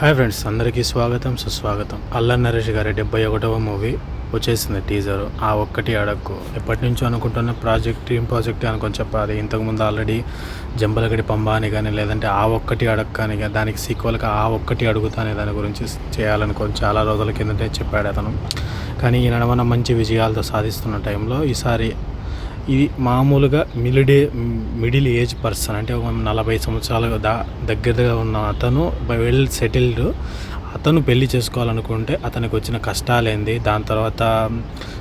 Hi friends అందరికీ స్వాగతం సుస్వాగతం. అల్లన్ నరేష్ గారి డెబ్బై ఒకటవ మూవీ వచ్చేసింది టీజర్. ఆ ఒక్కటి అడక్కు. ఎప్పటి నుంచో అనుకుంటున్న ప్రాజెక్ట్ డ్రీమ్ ప్రాజెక్ట్ అనుకొని చెప్పాలి. ఇంతకుముందు ఆల్రెడీ జంబలగడి పంబ అని కానీ లేదంటే ఆ ఒక్కటి అడక్క అని కానీ దానికి సీక్వల్గా ఆ ఒక్కటి అడుగుతానే దాని గురించి చేయాలనుకొని చాలా రోజుల కిందటే చెప్పాడు అతను. కానీ ఈ నడమన మంచి విజయాలతో సాధిస్తున్న టైంలో ఈసారి ఇది మామూలుగా మిడిల్ మిడిల్ ఏజ్ పర్సన్ అంటే ఒక నలభై సంవత్సరాలు దా దగ్గరగా ఉన్న అతను వెల్ సెటిల్డ్ అతను పెళ్ళి చేసుకోవాలనుకుంటే అతనికి వచ్చిన కష్టాలేంది. దాని తర్వాత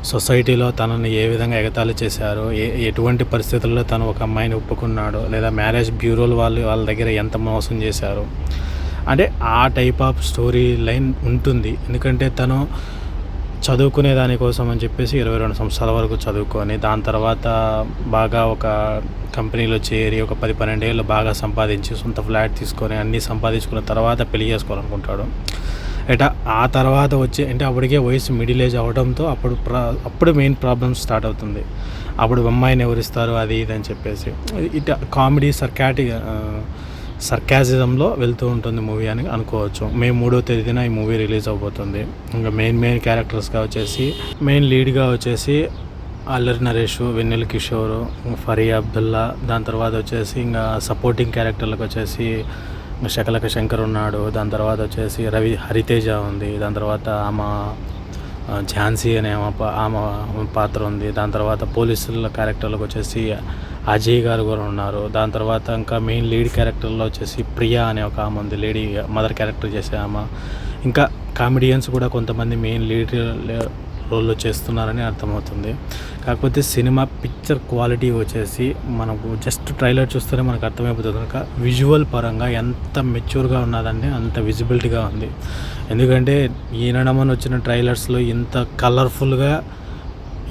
సొసైటీలో తనని ఏ విధంగా ఎగతాళి చేశారు? ఏ ఎటువంటి పరిస్థితుల్లో తను ఒక అమ్మాయిని ఒప్పుకున్నాడు? లేదా మ్యారేజ్ బ్యూరోలు వాళ్ళు వాళ్ళ దగ్గర ఎంత మోసం చేశారు? అంటే ఆ టైప్ ఆఫ్ స్టోరీ లైన్ ఉంటుంది. ఎందుకంటే తను చదువుకునే దానికోసం అని చెప్పేసి ఇరవై రెండు సంవత్సరాల వరకు చదువుకొని దాని తర్వాత బాగా ఒక కంపెనీలో చేరి ఒక పది పన్నెండేళ్ళు బాగా సంపాదించి సొంత ఫ్లాట్ తీసుకొని అన్నీ సంపాదించుకున్న తర్వాత పెళ్ళి చేసుకోవాలనుకుంటాడు. ఎటా ఆ తర్వాత వచ్చే అంటే అప్పటికే వయసు మిడిల్ ఏజ్ అవడంతో అప్పుడు ప్రా అప్పుడు మెయిన్ ప్రాబ్లమ్ స్టార్ట్ అవుతుంది. అప్పుడు అమ్మాయిని ఎవరిస్తారు అది ఇది అని చెప్పేసి. ఇట కామెడీ సర్కాటి సర్కాసిజంలో వెళ్తూ ఉంటుంది మూవీ అని అనుకోవచ్చు. మే మూడో తేదీన ఈ మూవీ రిలీజ్ అవబోతుంది. ఇంకా మెయిన్ మెయిన్ క్యారెక్టర్స్గా వచ్చేసి మెయిన్ లీడ్గా వచ్చేసి అల్లరి నరేష్ వెన్నెల కిషోర్ ఫరీ అబ్దుల్లా. దాని తర్వాత వచ్చేసి ఇంకా సపోర్టింగ్ క్యారెక్టర్లకు వచ్చేసి శకలక శంకర్ ఉన్నాడు. దాని తర్వాత వచ్చేసి రవి హరితేజ ఉంది. దాని తర్వాత ఆమె ఝాన్సీ అనే ఆమె పా- ఆమె పాత్ర ఉంది. దాని తర్వాత పోలీసుల క్యారెక్టర్లకు వచ్చేసి అజయ్ గారు కూడా ఉన్నారు. దాని తర్వాత ఇంకా మెయిన్ లీడ్ క్యారెక్టర్లో వచ్చేసి ప్రియా అనే ఒక ఆమె ఉంది. లేడీ మదర్ క్యారెక్టర్ చేసే ఆమె. ఇంకా కామెడియన్స్ కూడా కొంతమంది మెయిన్ లీడ్ రోల్లో చేస్తున్నారని అర్థమవుతుంది. కాకపోతే సినిమా పిక్చర్ క్వాలిటీ వచ్చేసి మనకు జస్ట్ ట్రైలర్ చూస్తేనే మనకు అర్థమైపోతుంది. కనుక విజువల్ పరంగా ఎంత మెచ్యూర్గా ఉన్నదంటే అంత విజిబిలిటీగా ఉంది. ఎందుకంటే ఈనడమని వచ్చిన ట్రైలర్స్లో ఇంత కలర్ఫుల్గా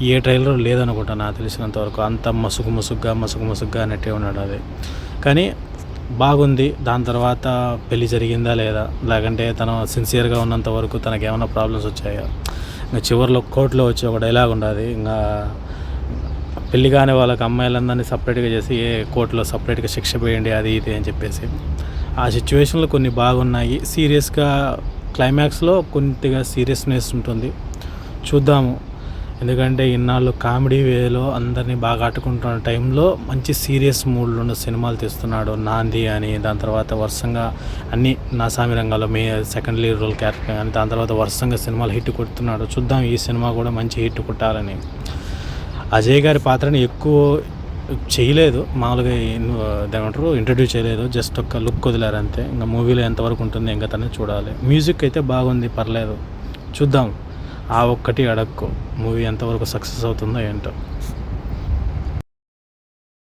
ఏ ట్రైలర్ లేదనుకుంటా నాకు తెలిసినంత వరకు. అంత మసుగు మసుగ్గా మసుగు మసుగ్గా అన్నట్టే ఉన్నాడు అది. కానీ బాగుంది. దాని తర్వాత పెళ్ళి జరిగిందా లేదా? లేకంటే తను సిన్సియర్గా ఉన్నంత వరకు తనకి ఏమైనా ప్రాబ్లమ్స్ వచ్చాయా? ఇంకా చివరిలో కోర్టులో వచ్చి ఒక డైలాగ్ ఉండదు. ఇంకా పెళ్ళి కాని వాళ్ళకి అమ్మాయిలందరినీ సపరేట్గా చేసి ఏ కోర్టులో సపరేట్గా శిక్ష వేయండి అది ఇది అని చెప్పేసి. ఆ సిచ్యువేషన్లో కొన్ని బాగున్నాయి. సీరియస్గా క్లైమాక్స్లో కొద్దిగా సీరియస్నెస్ ఉంటుంది. చూద్దాము. ఎందుకంటే ఇన్నాళ్ళు కామెడీ వేలో అందరినీ బాగా ఆటుకుంటున్న టైంలో మంచి సీరియస్ మూడ్లో ఉన్న సినిమాలు తీస్తున్నాడు నాంది అని దాని తర్వాత వరుసంగా అన్ని నాసామి రంగాల్లో మే సెకండ్ లీడ్ రోల్ క్యారెక్టర్ కానీ దాని తర్వాత వరుసంగా సినిమాలు హిట్ కొడుతున్నాడు. చూద్దాం ఈ సినిమా కూడా మంచి హిట్ కొట్టాలని. అజయ్ గారి పాత్రని ఎక్కువ చేయలేదు. మామూలుగా ఏమంటారు ఇంట్రడ్యూస్ చేయలేదు. జస్ట్ ఒక లుక్ వదిలారు అంతే. ఇంకా మూవీలో ఎంతవరకు ఉంటుంది ఇంకా తనే చూడాలి. మ్యూజిక్ అయితే బాగుంది పర్లేదు. చూద్దాం. ఆ ఒక్కటి అడక్కు. మూవీ ఎంతవరకు సక్సెస్ అవుతుందో ఏంటో.